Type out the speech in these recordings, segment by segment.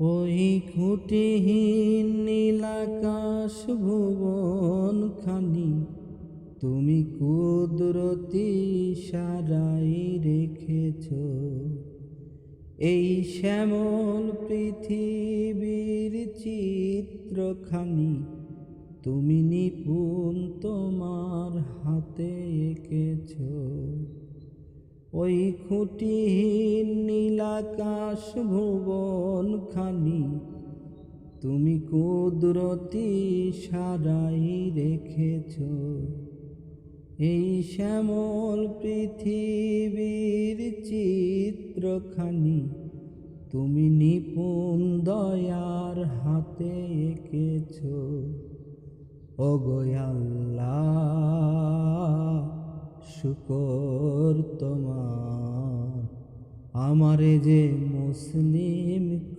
ওই খুঁটিহীন নীলাকাশ ভুবন খানি তুমি কুদরতি সারাই রেখেছ। এই শ্যামল পৃথিবীর চিত্রখানি তুমি নিপুণ তোমার হাতে এঁকেছ। ওই খুঁটিহীন নীলাকাশ ভুবন খানি তুমি কুদরতি সারাই রেখেছ। এই শ্যামল পৃথিবীর চিত্রখানি তুমি নিপুণ দয়ার হাতে এঁকেছ। আল্লাহ, শুকর তোমার। আমারে যে মুসলিম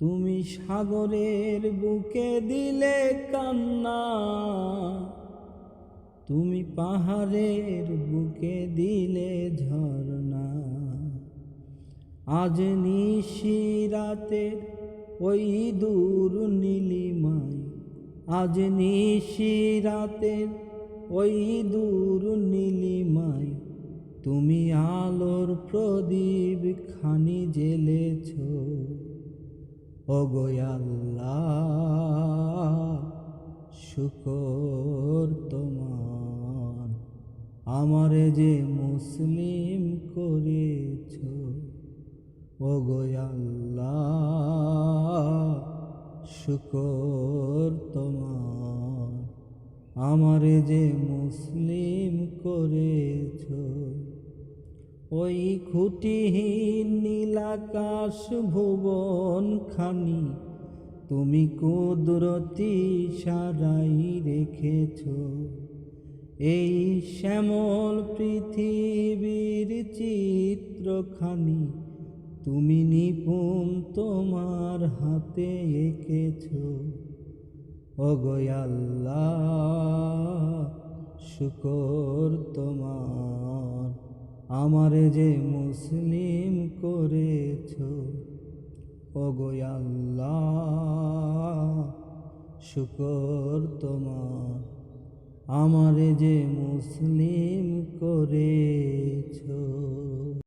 তুমি সাগরের বুকে দিলে কান্না, তুমি পাহাড়ের বুকে দিলে ঝর্ণা। আজ নিশিরাতের ওই দূর নীলিমায়, আজ নিশিরাতের ওই দূর নীলিমায়, তুমি আলোর প্রদীপ খানি জেলেছ আল্লাহ শুকর তোমার। আমারে যে মুসলিম করেছ আল্লাহ শুকর তোমার। আমারে যে মুসলিম করেছ ওই খুঁটিহীন নীলাকাশ ভুবন খানি তুমি কুদরতি সারাই রেখেছ। এই শ্যামল পৃথিবীর চিত্রখানি তুমি নিপুণ তোমার হাতে এঁকেছ। অগয়াল্লা শুকর তোমার। আমারে যে মুসলিম করেছ আল্লাহ শুকর তোমার। আমারে যে মুসলিম করেছ